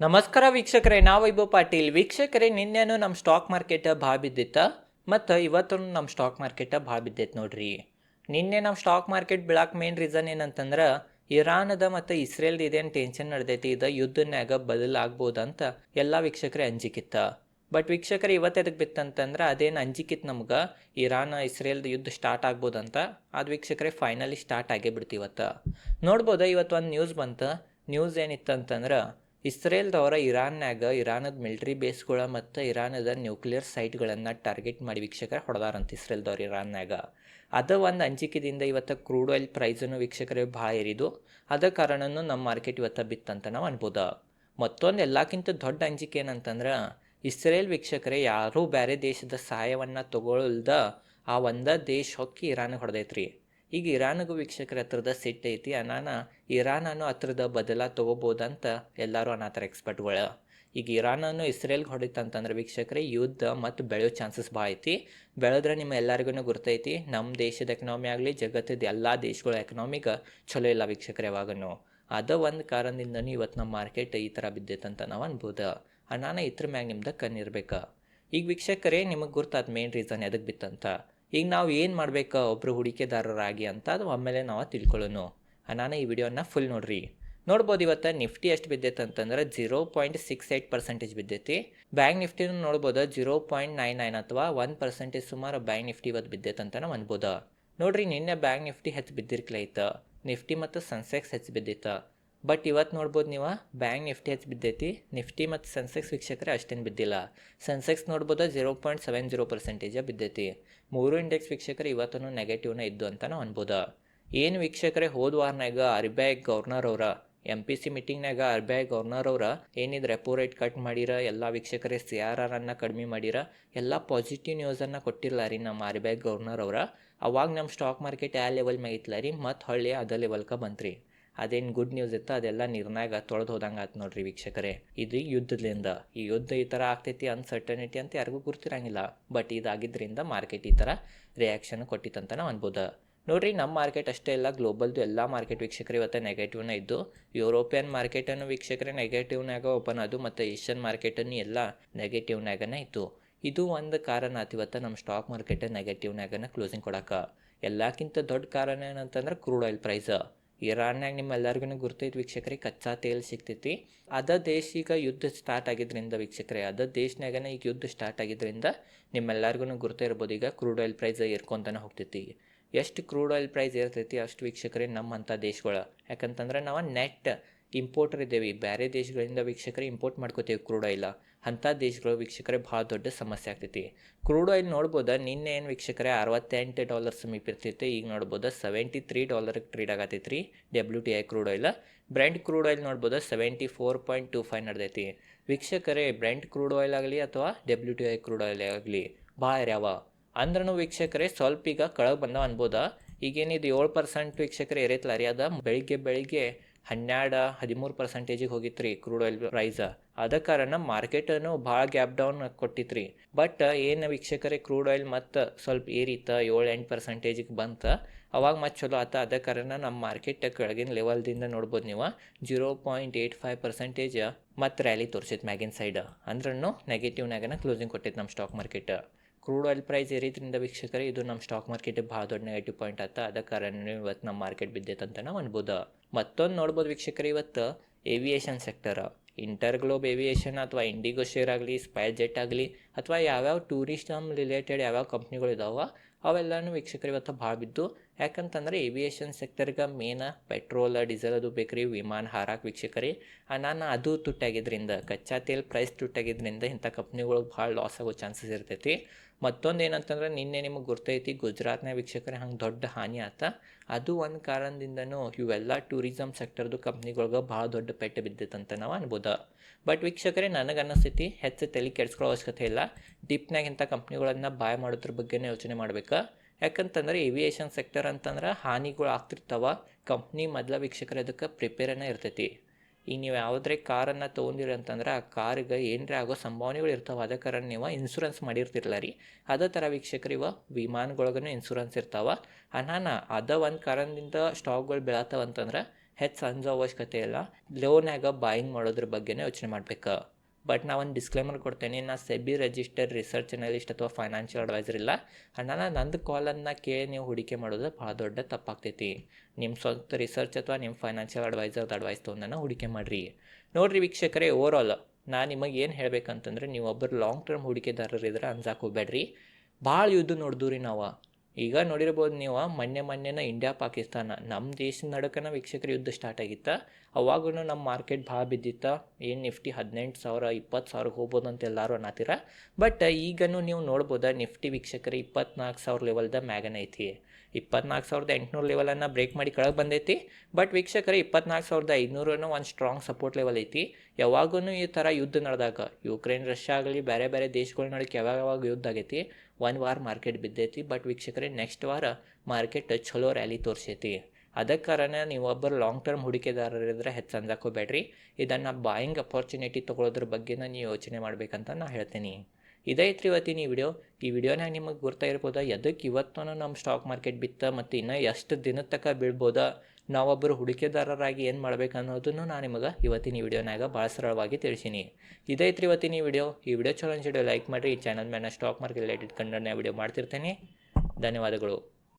ನಮಸ್ಕಾರ ವೀಕ್ಷಕರೇ, ನಾವು ವೈಭವ್ ಪಾಟೀಲ್. ವೀಕ್ಷಕರೇ, ನಿನ್ನೆನು ನಮ್ಮ ಸ್ಟಾಕ್ ಮಾರ್ಕೆಟ್ ಭಾಳ ಬಿದ್ದಿತ್ತ, ಮತ್ತು ಇವತ್ತು ನಮ್ಮ ಸ್ಟಾಕ್ ಮಾರ್ಕೆಟ್ ಭಾಳ ಬಿದ್ದೈತೆ ನೋಡ್ರಿ. ನಿನ್ನೆ ನಮ್ಮ ಸ್ಟಾಕ್ ಮಾರ್ಕೆಟ್ ಬೀಳಕ್ಕೆ ಮೇನ್ ರೀಸನ್ ಏನಂತಂದ್ರೆ, ಇರಾನದ ಮತ್ತು ಇಸ್ರೇಲ್ದು ಇದೇನು ಟೆನ್ಷನ್ ನಡೆದೈತಿ, ಇದು ಯುದ್ಧನ್ಯಾಗ ಬದಲಾಗ್ಬೋದಂತ ಎಲ್ಲ ವೀಕ್ಷಕರೇ ಅಂಜಿಕಿತ್ತ. ಬಟ್ ವೀಕ್ಷಕರೇ, ಇವತ್ತು ಎದಕ್ಕೆ ಬಿತ್ತಂತಂದ್ರೆ, ಅದೇನು ಅಂಜಿಕಿತ್ತು ನಮ್ಗೆ, ಇರಾನ್, ಇಸ್ರೇಲ್ದು ಯುದ್ಧ ಸ್ಟಾರ್ಟ್ ಆಗ್ಬೋದಂತ, ಅದು ವೀಕ್ಷಕರೇ ಫೈನಲಿ ಸ್ಟಾರ್ಟ್ ಆಗೇ ಬಿಡ್ತು ಇವತ್ತು ನೋಡ್ಬೋದ ಇವತ್ತು ಒಂದು ನ್ಯೂಸ್ ಬಂತು ನ್ಯೂಸ್ ಏನಿತ್ತು ಅಂತಂದ್ರೆ ಇಸ್ರೇಲ್ದವರ ಇರಾನ್ನಾಗ ಇರಾನದ ಮಿಲಿಟರಿ ಬೇಸ್ಗಳ ಮತ್ತು ಇರಾನದ ನ್ಯೂಕ್ಲಿಯರ್ ಸೈಟ್ಗಳನ್ನು ಟಾರ್ಗೆಟ್ ಮಾಡಿ ವೀಕ್ಷಕರು ಹೊಡೆದಾರಂತ ಇಸ್ರೇಲ್ದವ್ರು ಇರಾನ್ನಾಗ ಅದ ಒಂದು ಅಂಜಿಕೆದಿಂದ ಇವತ್ತು ಕ್ರೂಡ್ ಆಯಿಲ್ ಪ್ರೈಸನ್ನು ವೀಕ್ಷಕರೇ ಭಾಳ ಏರಿದು ಅದ ಕಾರಣನೂ ನಮ್ಮ ಮಾರ್ಕೆಟ್ ಇವತ್ತು ಬಿತ್ತಂತ ನಾವು ಅನ್ಬೋದು. ಮತ್ತೊಂದು ಎಲ್ಲಕ್ಕಿಂತ ದೊಡ್ಡ ಅಂಜಿಕೆ ಏನಂತಂದ್ರೆ, ಇಸ್ರೇಲ್ ವೀಕ್ಷಕರೇ ಯಾರೂ ಬೇರೆ ದೇಶದ ಸಹಾಯವನ್ನು ತಗೊಳ್ದ ಆ ಒಂದ ದೇಶ ಹೊಕ್ಕಿ ಇರಾನ್ ಹೊಡೆದೈತ್ರಿ. ಈಗ ಇರಾನ್ಗೂ ವೀಕ್ಷಕರ ಹತ್ರದ ಸಿಟ್ ಐತಿ ಅನಾನ ಇರಾನನು ಹತ್ರದ ಬದಲ ತಗೋಬೋದಂತ ಎಲ್ಲರೂ ಅನಾಥರ ಎಕ್ಸ್ಪರ್ಟ್ಗಳು. ಈಗ ಇರಾನನ್ನು ಇಸ್ರೇಲ್ಗೆ ಹೊಡಿತಂತಂದ್ರೆ ವೀಕ್ಷಕರೇ, ಯುದ್ಧ ಮತ್ತು ಬೆಳೆಯೋ ಚಾನ್ಸಸ್ ಭಾಳ ಐತಿ. ಬೆಳೆದ್ರೆ ನಿಮ್ಮ ಎಲ್ಲರಿಗೂ ಗುರ್ತೈತಿ. ನಮ್ಮ ದೇಶದ ಎಕನಾಮಿ ಆಗಲಿ, ಜಗತ್ತದ ಎಲ್ಲ ದೇಶಗಳ ಎಕನಾಮಿಗೆ ಚಲೋ ಇಲ್ಲ ವೀಕ್ಷಕರೇ ಯಾವಾಗನು. ಅದ ಒಂದು ಕಾರಣದಿಂದನೂ ಇವತ್ತು ನಮ್ಮ ಮಾರ್ಕೆಟ್ ಈ ಥರ ಬಿದ್ದೈತಂತ ನಾವು ಅನ್ಬೋದು. ಅನಾನ ಇದ್ರ ಮ್ಯಾಗ ನಿಮ್ದು ಕಣ್ಣಿರ್ಬೇಕು ಈಗ ವೀಕ್ಷಕರೇ, ನಿಮಗೆ ಗುರ್ತಾದ ಮೇನ್ ರೀಸನ್ ಎದಕ್ಕೆ ಬಿತ್ತಂತ? ಈಗ ನಾವು ಏನು ಮಾಡ್ಬೇಕು ಒಬ್ಬರು ಹೂಡಿಕೆದಾರರಾಗಿ ಅಂತ ಅದು ಒಮ್ಮೆಲೆ ನಾವು ತಿಳ್ಕೊಳ್ಳೋನು. ನಾನು ಈ ವಿಡಿಯೋನ ಫುಲ್ ನೋಡ್ರಿ. ನೋಡ್ಬೋದು ಇವತ್ತು ನಿಫ್ಟಿ ಎಷ್ಟು ಬಿದ್ದೈತೆ ಅಂತಂದ್ರೆ zero point six eight percentage ಬಿದ್ದೈತಿ. Bank ನಿಫ್ಟಿನೂ ನೋಡ್ಬೋದು ಜೀರೋ ಪಾಯಿಂಟ್ ನೈನ್ ನೈನ್ ಅಥವಾ ಒನ್ ಪರ್ಸೆಂಟೇಜ್ ಸುಮಾರು ಬ್ಯಾಂಕ್ ನಿಫ್ಟಿ ಇವತ್ತು ಬಿದ್ದೈತೆ ಅಂತ ನಾವು ಅನ್ಬೋದು. ನೋಡ್ರಿ ನಿನ್ನೆ ಬ್ಯಾಂಕ್ ನಿಫ್ಟಿ ಹೆಚ್ಚು ಬಿದ್ದಿರ್ಕ್ಲೈತ. ನಿಫ್ಟಿ ಮತ್ತು ಸನ್ಸೆಕ್ಸ್ ಹೆಚ್ಚು ಬಿದ್ದೈತ. ಬಟ್ ಇವತ್ತು ನೋಡ್ಬೋದು ನೀವು, ಬ್ಯಾಂಕ್ ನಿಫ್ಟಿ ಹೆಚ್ಚು ಬಿದ್ದೈತಿ. ನಿಫ್ಟಿ ಮತ್ತು ಸೆನ್ಸೆಕ್ಸ್ ವೀಕ್ಷಕರೇ ಅಷ್ಟೇನು ಬಿದ್ದಿಲ್ಲ. ಸೆನ್ಸೆಕ್ಸ್ ನೋಡ್ಬೋದು zero point seven zero percentage ಬಿದ್ದೈತಿ. ಮೂರು ಇಂಡೆಕ್ಸ್ ವೀಕ್ಷಕರು ಇವತ್ತೂ ನೆಗೆಟಿವ್ನ ಇದ್ದು ಅಂತ ನಾವು ಅನ್ಬೋದು. ಏನು ವೀಕ್ಷಕರೇ, ಹೋದ ವಾರನಾಗ ಆರ್ ಬಿ ಐ ಗವರ್ನರ್ ಅವರ ಎಂ ಪಿ ಸಿ ಮೀಟಿಂಗ್ನಾಗ ಆರ್ ಬಿ ಐ ಗವರ್ನರ್ ಅವರ ಏನಿದು ರೆಪೋ ರೇಟ್ ಕಟ್ ಮಾಡಿರ, ಎಲ್ಲ ವೀಕ್ಷಕರೇ ಸಿ ಆರ್ ಆರ್ ಅನ್ನು ಕಡಿಮೆ ಮಾಡಿರ, ಎಲ್ಲ ಪಾಸಿಟಿವ್ ನ್ಯೂಸನ್ನು ಕೊಟ್ಟಿಲ್ಲ ರೀ ನಮ್ಮ ಆರ್ ಬಿ ಐ ಗವರ್ನರ್ ಅವರ. ಅವಾಗ ನಮ್ಮ ಸ್ಟಾಕ್ ಮಾರ್ಕೆಟ್ ಯಾವ ಲೆವೆಲ್ ಮ್ಯಾಗ ಇತ್ತಲ್ಲ ರೀ, ಮತ್ತು ಹೊಳ್ಳಿ ಅದ ಲೆವೆಲ್ಗೆ ಬಂತ್ರಿ. ಅದೇನು ಗುಡ್ ನ್ಯೂಸ್ ಇತ್ತು ಅದೆಲ್ಲ ನಿರ್ನಾಗ ತೊಳೆದು ಹೋದಂಗೆ ಆಯ್ತು ನೋಡ್ರಿ ವೀಕ್ಷಕರೇ. ಇದು ಯುದ್ಧದಿಂದ ಈ ಯುದ್ಧ ಈ ಥರ ಆಗ್ತೈತಿ ಅನ್ಸರ್ಟನಿಟಿ ಅಂತ ಯಾರಿಗೂ ಗುರ್ತಿರಂಗಿಲ್ಲ. ಬಟ್ ಇದಾಗಿದ್ದರಿಂದ ಮಾರ್ಕೆಟ್ ಈ ಥರ ರಿಯಾಕ್ಷನ್ ಕೊಟ್ಟಿತ್ತಂತ ನಾವು ಅನ್ಬೋದು. ನೋಡ್ರಿ ನಮ್ಮ ಮಾರ್ಕೆಟ್ ಅಷ್ಟೇ ಇಲ್ಲ ಗ್ಲೋಬಲ್ದು ಎಲ್ಲ ಮಾರ್ಕೆಟ್ ವೀಕ್ಷಕರು ಇವತ್ತು ನೆಗೆಟಿವ್ನ ಇದ್ದು. ಯುರೋಪಿಯನ್ ಮಾರ್ಕೆಟನ್ನು ವೀಕ್ಷಕರೇ ನೆಗೆಟಿವ್ನಾಗ ಓಪನ್ ಅದು ಮತ್ತು ಏಷ್ಯನ್ ಮಾರ್ಕೆಟನ್ನು ಎಲ್ಲ ನೆಗೆಟಿವ್ನಾಗನೇ ಇತ್ತು. ಇದು ಒಂದು ಕಾರಣ ಆತು ಇವತ್ತು ನಮ್ಮ ಸ್ಟಾಕ್ ಮಾರ್ಕೆಟ್ ನೆಗೆಟಿವ್ನಾಗನ ಕ್ಲೋಸಿಂಗ್ ಕೊಡೋಕೆ. ಎಲ್ಲಕ್ಕಿಂತ ದೊಡ್ಡ ಕಾರಣ ಏನಂತಂದ್ರೆ ಕ್ರೂಡ್ ಆಯಿಲ್ ಪ್ರೈಸ್ ಇರಾನ್ಯಾಗ ನಿಮ್ಮೆಲ್ಲರಿಗೂ ಗುರ್ತೈತಿ ವೀಕ್ಷಕರಿಗೆ ಕಚ್ಚಾ ತೇಲ್ ಸಿಗ್ತೈತಿ. ಅದ ದೇಶ ಈಗ ಯುದ್ಧ ಸ್ಟಾರ್ಟ್ ಆಗಿದ್ರಿಂದ ವೀಕ್ಷಕರೇ, ಅದ ದೇಶನಾಗನೇ ಈಗ ಯುದ್ಧ ಸ್ಟಾರ್ಟ್ ಆಗಿದ್ರಿಂದ ನಿಮ್ಮೆಲ್ಲರಿಗೂ ಗುರ್ತೇ ಇರ್ಬೋದು. ಈಗ ಕ್ರೂಡ್ ಆಯಿಲ್ ಪ್ರೈಸ್ ಏರ್ಕೊಂತಾನೆ ಹೋಗ್ತೈತಿ. ಎಷ್ಟು ಕ್ರೂಡ್ ಆಯಿಲ್ ಪ್ರೈಸ್ ಏರ್ತೈತಿ ಅಷ್ಟು ವೀಕ್ಷಕರೇ ನಮ್ಮಂಥ ದೇಶಗಳು. ಯಾಕಂತಂದ್ರೆ ನಾವು ನೆಟ್ ಇಂಪೋರ್ಟರ್ ಇದ್ದೇವೆ. ಬೇರೆ ದೇಶಗಳಿಂದ ವೀಕ್ಷಕರೇ ಇಂಪೋರ್ಟ್ ಮಾಡ್ಕೋತೀವಿ. ಕ್ರೂಡ್ ಆಯಿಲ್ ಅಂಥ ದೇಶಗಳು ವೀಕ್ಷಕರೇ ಭಾಳ ದೊಡ್ಡ ಸಮಸ್ಯೆ ಆಗ್ತೈತಿ. ಕ್ರೂಡ್ ಆಯಿಲ್ ನೋಡ್ಬೋದು? ನಿನ್ನೆ ಏನು ವೀಕ್ಷಕರೇ ಅರವತ್ತೆಂಟು ಡಾಲರ್ ಸಮೀಪ ಇರ್ತೈತಿ ಈಗ ನೋಡ್ಬೋದು? ಸೆವೆಂಟಿ ತ್ರೀ ಡಾಲರ್ಗೆ ಟ್ರೇಡ್ ಆಗತ್ತೈತಿ ರೀ W T I crude oil brand crude oil ನೋಡ್ಬೋದು? Seventy four point two five ನಡೆದೈತಿ. ವೀಕ್ಷಕರೇ ಬ್ರ್ಯಾಂಡ್ ಕ್ರೂಡ್ ಆಯಿಲ್ ಆಗಲಿ ಅಥವಾ W T I crude oil ಆಗಲಿ, ಭಾಳ ಇರ್ಯಾವ ಅಂದ್ರೂ ವೀಕ್ಷಕರೇ, ಸ್ವಲ್ಪ ಈಗ ಕಳಗೆ ಬಂದವ ಅನ್ಬೋದ? ಈಗೇನಿದು ಏಳು ಪರ್ಸೆಂಟ್ ವೀಕ್ಷಕರೇ ಇರೈತಲ್ಲ ರೀ ಅದ. ಬೆಳಿಗ್ಗೆ ಬೆಳಿಗ್ಗೆ ಹನ್ನೆರಡು ಹದಿಮೂರು ಪರ್ಸೆಂಟೇಜಿಗೆ ಹೋಗಿತ್ತು ರೀ ಕ್ರೂಡ್ ಆಯಿಲ್ ಪ್ರೈಸ್ ಅದ ಕಾರಣ ಮಾರ್ಕೆಟನ್ನು ಭಾಳ ಗ್ಯಾಪ್ ಡೌನ್ ಕೊಟ್ಟಿತ್ರಿ. ಬಟ್ ಏನು ವೀಕ್ಷಕರೇ ಕ್ರೂಡ್ ಆಯಿಲ್ ಮತ್ತು ಸ್ವಲ್ಪ ಏರಿತ ಏಳು ಎಂಟು ಪರ್ಸೆಂಟೇಜಿಗೆ ಬಂತ. ಅವಾಗ ಮತ್ತೆ ಚಲೋ ಆತ. ಅದ ಕಾರಣ ನಮ್ಮ ಮಾರ್ಕೆಟ್ ಕೆಳಗಿನ ಲೆವೆಲ್ದಿಂದ ನೋಡ್ಬೋದು ನೀವು. Zero point eight five percentage ಮತ್ತು ರ್ಯಾಲಿ ತೋರಿಸಿತ್ತು ಮ್ಯಾಗಿನ ಸೈಡ್ ಅಂದ್ರೂ ನೆಗೆಟಿವ್ನಾಗನ ಕ್ಲೋಸಿಂಗ್ ಕೊಟ್ಟಿತ್ತು ನಮ್ಮ stock market crude oil price ಏರಿದ್ರಿಂದ ವೀಕ್ಷಕರೇ, ಇದು ನಮ್ಮ ಸ್ಟಾಕ್ ಮಾರ್ಕೆಟ್ ಭಾಳ ದೊಡ್ಡ ನೆಗೆಟಿವ್ ಪಾಯಿಂಟ್ ಆತ ಅದ ಕಾರಣ ಇವತ್ತು ನಮ್ಮ ಮಾರ್ಕೆಟ್ ಬಿದ್ದೈತಂತ ನಾವು ಅನ್ಬೋದು. ಮತ್ತೊಂದು ನೋಡ್ಬೋದು ವೀಕ್ಷಕರೇ, ಇವತ್ತು aviation sector InterGlobe aviation ಅಥವಾ ಇಂಡಿಗೋ ಶೇರ್ ಆಗಲಿ ಸ್ಪೈಸ್ ಜೆಟ್ ಆಗಲಿ, ಅಥವಾ ಯಾವ್ಯಾವ ಟೂರಿಸಮ್ ರಿಲೇಟೆಡ್ ಯಾವ್ಯಾವ ಕಂಪ್ನಿಗಳು ಇದಾವೆ, ಅವೆಲ್ಲನೂ ವೀಕ್ಷಕರು ಇವತ್ತು ಭಾಳ ಬಿದ್ದು. ಯಾಕಂತಂದ್ರೆ ಏವಿಯೇಷನ್ ಸೆಕ್ಟರ್ಗೆ ಮೇನ್ ಪೆಟ್ರೋಲ್ ಡೀಸೆಲ್ ಅದು ಬೇಕ್ರಿ, ವಿಮಾನ ಹಾರಾಕ ವೀಕ್ಷಕರಿ. ನಾನು ಅದು ತುಟ್ಟಾಗಿದ್ರಿಂದ, ಕಚ್ಚಾ ತೇಲ್ ಪ್ರೈಸ್ ತುಟ್ಟಾಗಿದ್ರಿಂದ ಇಂಥ ಕಂಪ್ನಿಗಳಿಗೆ ಭಾಳ ಲಾಸ್ ಆಗೋ ಚಾನ್ಸಸ್ ಇರ್ತೈತಿ. ಮತ್ತೊಂದು ಏನಂತಂದ್ರೆ ನಿನ್ನೆ ನಿಮಗೆ ಗೊತ್ತೈತಿ ಗುಜರಾತ್ನ ವೀಕ್ಷಕರೇ ಹಂಗೆ ದೊಡ್ಡ ಹಾನಿ ಆತ. ಅದು ಒಂದು ಕಾರಣದಿಂದನೂ ಇವೆಲ್ಲ ಟೂರಿಸಮ್ ಸೆಕ್ಟರ್ದು ಕಂಪ್ನಿಗಳ್ಗೆ ಭಾಳ ದೊಡ್ಡ ಪೆಟ್ಟು ಬಿದ್ದಿತ್ತಂತ ನಾವು ಅನ್ಬೋದು. ಬಟ್ ವೀಕ್ಷಕರೇ ನನಗೆ ಅನ್ನಿಸ್ತೈತಿ ಹೆಚ್ಚು ತಲೆ ಕೆಡ್ಸ್ಕೊಳ್ಳೋ ಅವಶ್ಯಕತೆ ಇಲ್ಲ. ಡಿಪ್ನಾಗ ಇಂಥ ಕಂಪ್ನಿಗಳನ್ನು ಬಾಯ್ ಮಾಡೋದ್ರ ಬಗ್ಗೆನೇ ಯೋಚನೆ ಮಾಡ್ಬೇಕು. ಯಾಕಂತಂದ್ರೆ ಏವಿಯೇಷನ್ ಸೆಕ್ಟರ್ ಅಂತಂದ್ರೆ ಹಾನಿಗಳು ಆಗ್ತಿರ್ತಾವ. ಕಂಪ್ನಿ ಮೊದಲ ವೀಕ್ಷಕರ ಅದಕ್ಕೆ ಪ್ರಿಪೇರನೇ ಇರ್ತೈತಿ. ಈಗ ನೀವು ಯಾವುದೇ ಕಾರನ್ನು ತೊಗೊಂಡಿರಿ ಅಂತಂದ್ರೆ ಆ ಕಾರ್ಗೆ ಏನರೇ ಆಗೋ ಸಂಭಾವನೆಗಳು ಇರ್ತಾವೆ. ಅದ ಕಾರಣ ನೀವು ಇನ್ಶೂರೆನ್ಸ್ ಮಾಡಿರ್ತಿರಲ್ಲ ರೀ. ಅದೇ ಥರ ವೀಕ್ಷಕರು, ಇವ ವಿಮಾನಗೊಳಗೂ ಇನ್ಶೂರೆನ್ಸ್ ಇರ್ತಾವೆ. ಅನಾನ ಅದ ಒಂದು ಕಾರಣದಿಂದ ಸ್ಟಾಕ್ಗಳು ಬೆಳತಾವ ಅಂತಂದ್ರೆ ಹೆಚ್ಚು ಅಂಜೋ ಅವಶ್ಯಕತೆ ಇಲ್ಲ. ಲೋನ್ಯಾಗ ಬಾಯಿಂಗ್ ಮಾಡೋದ್ರ ಬಗ್ಗೆನೇ ಯೋಚನೆ ಮಾಡ್ಬೇಕು. ಬಟ್ ನಾ ಒಂದು ಡಿಸ್ಕ್ಲೇಮರ್ ಕೊಡ್ತೇನೆ, ನಾ ಸೆಬಿ ರಿಜಿಸ್ಟರ್ಡ್ ರಿಸರ್ಚ್ ಅನಲಿಸ್ಟ್ ಅಥವಾ ಫೈನಾನ್ಷಿಯಲ್ ಅಡ್ವೈಸರ್ ಇಲ್ಲ. ಅಣ್ಣ ನಂದು ಕಾಲನ್ನು ಕೇಳಿ ನೀವು ಹೂಡಿಕೆ ಮಾಡೋದು ಭಾಳ ದೊಡ್ಡ ತಪ್ಪಾಗ್ತೈತಿ. ನಿಮ್ಮ ಸ್ವಂತ ರಿಸರ್ಚ್ ಅಥವಾ ನಿಮ್ಮ ಫೈನಾನ್ಷಿಯಲ್ ಅಡ್ವೈಸರ್ದು ಅಡ್ವೈಸ್ ತೊಗೊಂಡನ್ನು ಹೂಡಿಕೆ ಮಾಡಿರಿ. ನೋಡಿರಿ ವೀಕ್ಷಕರೇ ಓವರಾಲ್ ನಾನು ನಿಮಗೆ ಏನು ಹೇಳಬೇಕಂತಂದ್ರೆ, ನೀವು ಒಬ್ಬರು ಲಾಂಗ್ ಟರ್ಮ್ ಹೂಡಿಕೆದಾರರಿದ್ರೆ ಇದ್ರೆ ಅನ್ಸಕ್ಕೆ ಹೋಗ್ಬೇಡ್ರಿ ಭಾಳ ಯುದ್ಧ ನೋಡಿದ್ರಿ ನಾವು. ಈಗ ನೋಡಿರ್ಬೋದು ನೀವು, ಮೊನ್ನೆ ಮೊನ್ನೆನ ಇಂಡಿಯಾ ಪಾಕಿಸ್ತಾನ ನಮ್ಮ ದೇಶದ ನಡುಕನ ವೀಕ್ಷಕರ ಯುದ್ಧ ಸ್ಟಾರ್ಟ್ ಆಗಿತ್ತ? ಅವಾಗೂ ನಮ್ಮ ಮಾರ್ಕೆಟ್ ಭಾಳ ಬಿದ್ದಿತ್ತ. ಏನು ನಿಫ್ಟಿ ಹದಿನೆಂಟು ಸಾವಿರ, ಇಪ್ಪತ್ತು ಸಾವಿರ ಹೋಗ್ಬೋದು ಅಂತ ಎಲ್ಲರೂ ಅನ್ನತ್ತೀರ. ಬಟ್ ಈಗನೂ ನೀವು ನೋಡ್ಬೋದು ನಿಫ್ಟಿ ವೀಕ್ಷಕರ ಇಪ್ಪತ್ನಾಲ್ಕು ಸಾವಿರ ಲೆವೆಲ್ದ ಮ್ಯಾಗನ ಐತಿ. ಇಪ್ಪತ್ನಾಲ್ಕು ಸಾವಿರದ ಎಂಟುನೂರು ಲೆವೆಲನ್ನು ಬ್ರೇಕ್ ಮಾಡಿ ಕೆಳಗೆ ಬಂದೈತಿ. ಬಟ್ ವೀಕ್ಷಕರ ಇಪ್ಪತ್ನಾಲ್ಕು ಸಾವಿರದ ಐದುನೂರನ್ನು ಒಂದು ಸ್ಟ್ರಾಂಗ್ ಸಪೋರ್ಟ್ ಲೆವೆಲ್ ಐತಿ. ಯಾವಾಗೂ ಈ ಥರ ಯುದ್ಧ ನಡೆದಾಗ, ಯುಕ್ರೇನ್, ರಷ್ಯಾ ಆಗಲಿ, ಬೇರೆ ಬೇರೆ ದೇಶಗಳ ನಡುವೆ ಯಾವಾಗ ಯಾವಾಗ ಯುದ್ಧ ಆಗೈತಿ? ಒಂದು ವಾರ ಮಾರ್ಕೆಟ್ ಬಿದ್ದೈತಿ ಬಟ್ ವೀಕ್ಷಕರೇ ನೆಕ್ಸ್ಟ್ ವಾರ ಮಾರ್ಕೆಟ್ ಚಲೋ ರ್ಯಾಲಿ ತೋರಿಸೈತಿ. ಅದಕ್ಕೆ ಕಾರಣ ನೀವು ಒಬ್ಬರು ಲಾಂಗ್ ಟರ್ಮ್ ಹೂಡಿಕೆದಾರರಿದ್ರೆ ಹೆಚ್ಚು ಅಂದಾಕೋಬೇಡ್ರಿ ಇದನ್ನು ಬಾಯಿಂಗ್ ಅಪಾರ್ಚುನಿಟಿ ತೊಗೊಳೋದ್ರ ಬಗ್ಗೆ ನೀವು ಯೋಚನೆ ಮಾಡಬೇಕಂತ ನಾನು ಹೇಳ್ತೀನಿ. ಇದೈತ್ರಿ ಇವತ್ತಿನ ಈ ವಿಡಿಯೋ ಈ ವಿಡಿಯೋನಾಗ ನಿಮಗೆ ಗುರ್ತಾ ಎದಕ್ಕೆ ಇವತ್ತೂ ನಮ್ಮ ಸ್ಟಾಕ್ ಮಾರ್ಕೆಟ್ ಬಿತ್ತ ಮತ್ತು ಇನ್ನೂ ಎಷ್ಟು ದಿನದ ತನಕ ಬೀಳ್ಬೋದಾ? ನಾವೊಬ್ಬರು ಹೂಡಿಕೆದಾರರಾಗಿ ಏನು ಮಾಡ್ಬೇಕು ಅನ್ನೋದನ್ನು ನಾನು ನಿಮಗೆ ಇವತ್ತಿನ ಈ ವಿಡಿಯೋನಾಗ ಭಾಳ ಸರಳವಾಗಿ ತಿಳಿಸೀನಿ. ಇದೈತ್ರಿ ಇವತ್ತಿನ ಈ ವಿಡಿಯೋ. ಈ ವಿಡಿಯೋ ಚಲೋ ಅನ್ಸಿಡಿಯೋ ಲೈಕ್ ಮಾಡಿರಿ. ಈ ಚಾನಲ್ ಮೇಲೆ ಸ್ಟಾಕ್ ಮಾರ್ಕೆಟ್ ರಿಲೇಟೆಡ್ ಕಂಡನ್ನ ವಿಡಿಯೋ ಮಾಡ್ತಿರ್ತೇನೆ. ಧನ್ಯವಾದಗಳು.